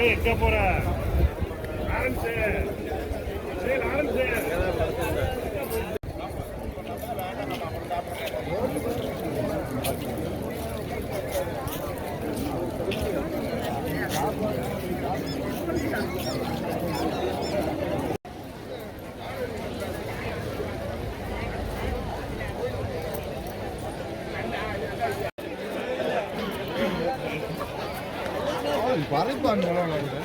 எங்க போற? Bukan.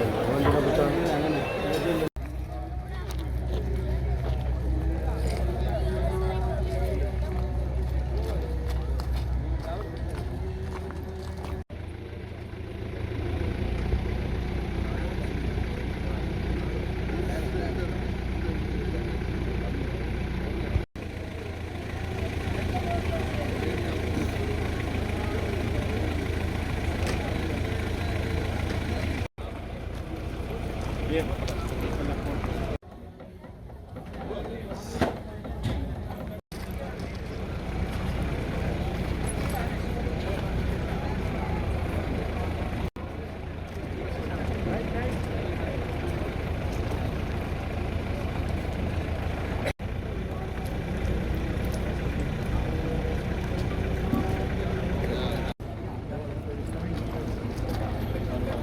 Yeah.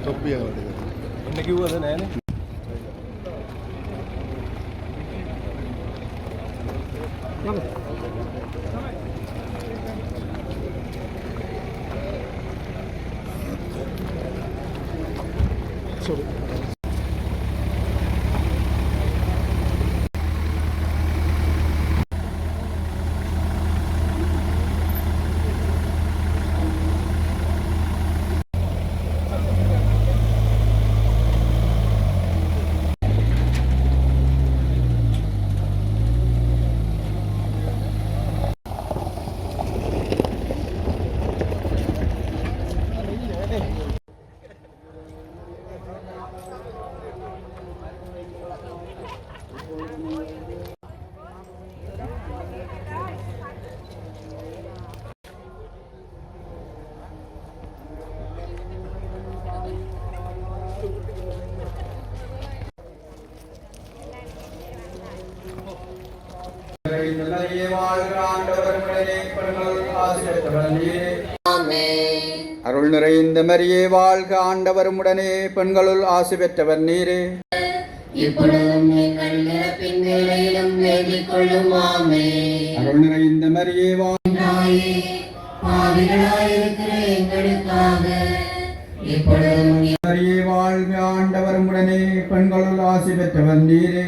தொப்பியாக வருது இன்னைக்கு ஊர் நான் நிறைந்த மரியே வாழ்க ஆண்டவரும் உடனே பெண்களுள் ஆசி பெற்றவர் நீரே. இப்பொழுதும் எங்கள் இறப்பின் வேளையிலும் வேண்டிக் கொள்ளும் ஆமே அருள் நிறைந்த மரியே வாழ் தாயே பாவிகளாயிருக்கிற எங்களுக்காக. இப்பொழுதும் மரியே வாழ்க ஆண்டவரும் உடனே பெண்களுள் ஆசி பெற்றவர் நீரே.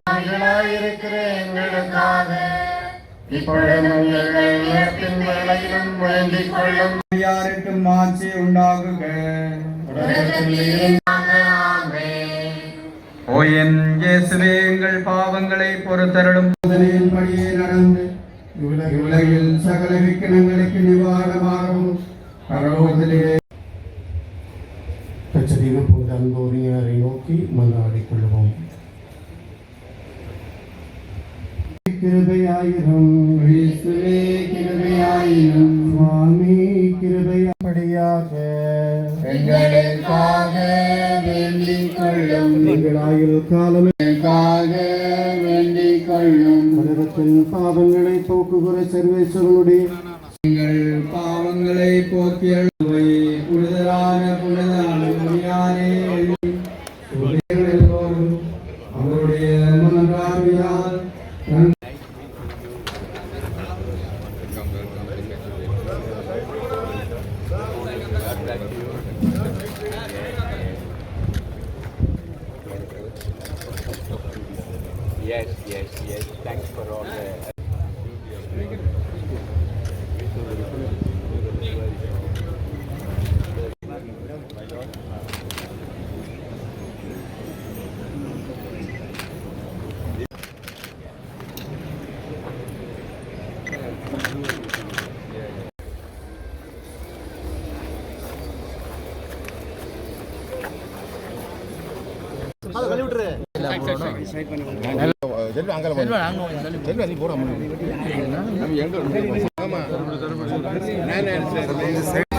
பாவிகளாயிருக்கிற எங்களுக்காக. இப்பொழுதும் எங்கள் இறப்பின் வேளையிலும் வேண்டிக் கொள்ளும் யாருக்கும் ஆட்சி உண்டாகுக. ஓ என் இயேசுவே எங்கள் பாவங்களை பொறுத்தருளும். படியே நடந்து உலகில் சகல விக்கிரங்களுக்கு நிவாரணமாகவும் பரலோகத்திலே பச்சதீன புனித அன்போரியாரை நோக்கி மன்றாடிக் கொள்வோம் கிருபையாயிரம் கிருபையாயிரும். கிருபையாபடியாக எங்களுக்காக வேண்டிக் கொள்ளும் எங்கள் ஆயுள் காலம் வேண்டிக் கொள்ளும் உலகத்தின் பாவங்களை போக்குகிற சர்வேஸ்வரனுடைய எங்கள் பாவங்களை போக்கியவை ஒன்று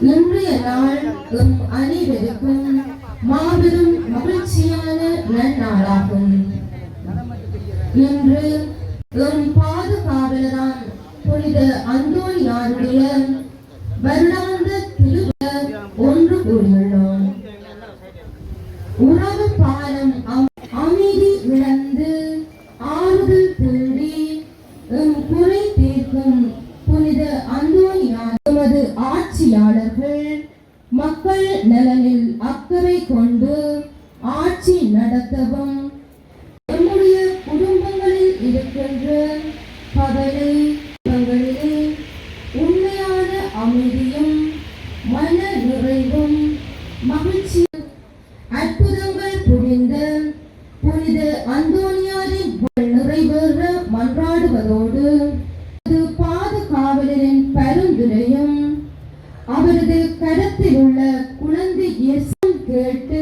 இன்றைய நாள் எம் அனைவருக்கும் மாபெரும் மகிழ்ச்சியான நன்னாளாகும். இன்று எம் மக்கள் நலனில் அக்கறை கொண்டு ஆட்சி நடத்தவும் நம்முடைய குடும்பங்களில் இருக்கின்ற பகலை குடும்பங்களிலே உண்மையான அமைதியும் மன நிறைவும் மகிழ்ச்சி அற்புதங்கள் புரிந்த புனித அந்தோனியாரின் நிறைவேற மன்றாடுவதோடு பாதுகாவலரின் பரிந்துரையும் அவரது கரத்தில் உள்ள குழந்தை இயேசுவும் கேட்டு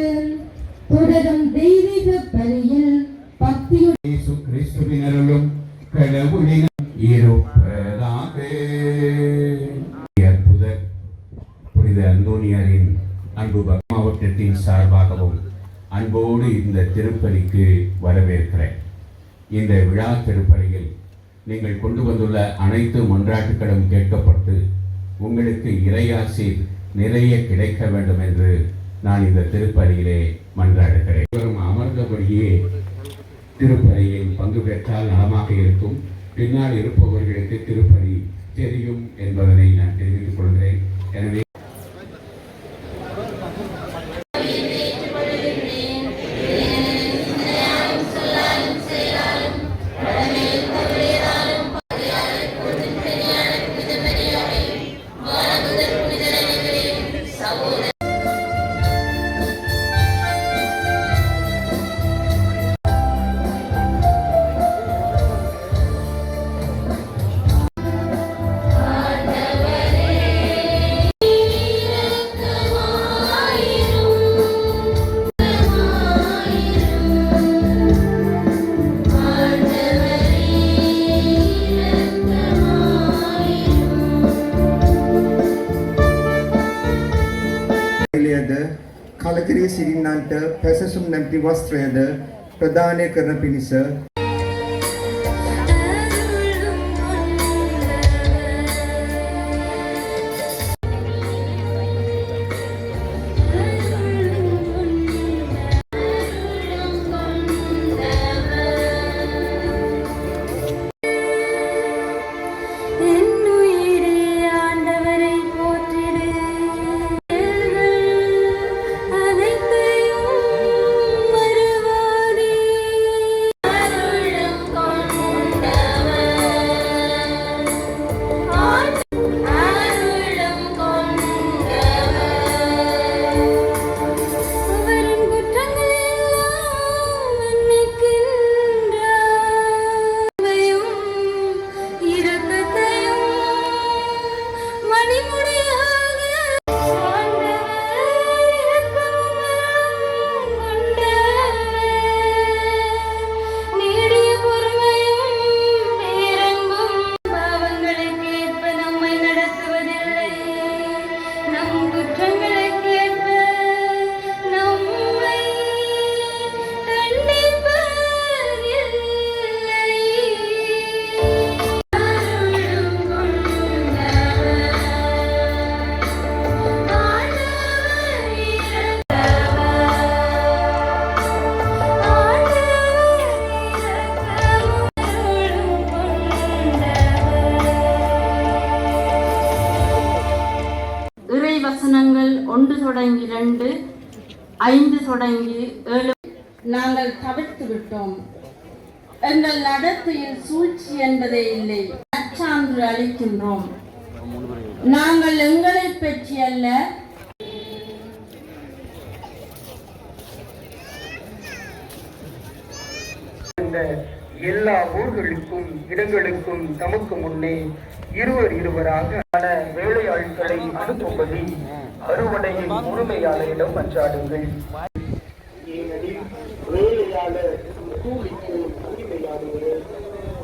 தொடரும் தெய்வீக பலியில் பக்தியுடன் இயேசு கிறிஸ்துவினருளும் கடவுளினும் இருப்பதாக அற்புதர் புனித அந்தோனியாரின் அன்பு மாவட்டத்தின் சார்பாகவும் அன்போடு இந்த திருப்பலிக்கு வரவேற்கிறேன். இந்த விழா திருப்பலியில் நீங்கள் கொண்டு வந்துள்ள அனைத்து மன்றாட்டுகளும் கேட்கப்பட்டு உங்களுக்கு இறையாசி நிறைய கிடைக்க வேண்டும் என்று நான் இந்த திருப்பதியிலே மன்றாடுகிறேன். இவரும் அமர்ந்தபடியே திருப்பதியில் பங்கு பெற்றால் நலமாக இருக்கும். பின்னால் இருப்பவர்களுக்கு திருப்பதி தெரியும் என்பதனை நான் தெரிவித்துக் கொள்கிறேன். எனவே सुम्नक्तिवस्त्रेद प्रदाने करपिनिस தொடங்கி ஏழு நாங்கள் தவிர்த்து விட்டோம். எங்கள் நடத்தையில் சூழ்ச்சி என்பதே இல்லை. நற்சான்று அளிக்கின்றோம். நாங்கள் எங்களை பற்றி அல்ல. எல்லா ஊர்களுக்கும் இடங்களுக்கும் தமக்கு முன்னே இருவர் இருவராக வேலையாட்களை அனுப்பும்படி அறுவடையின் முழுமையாளரிடம் மன்றாடுங்கள்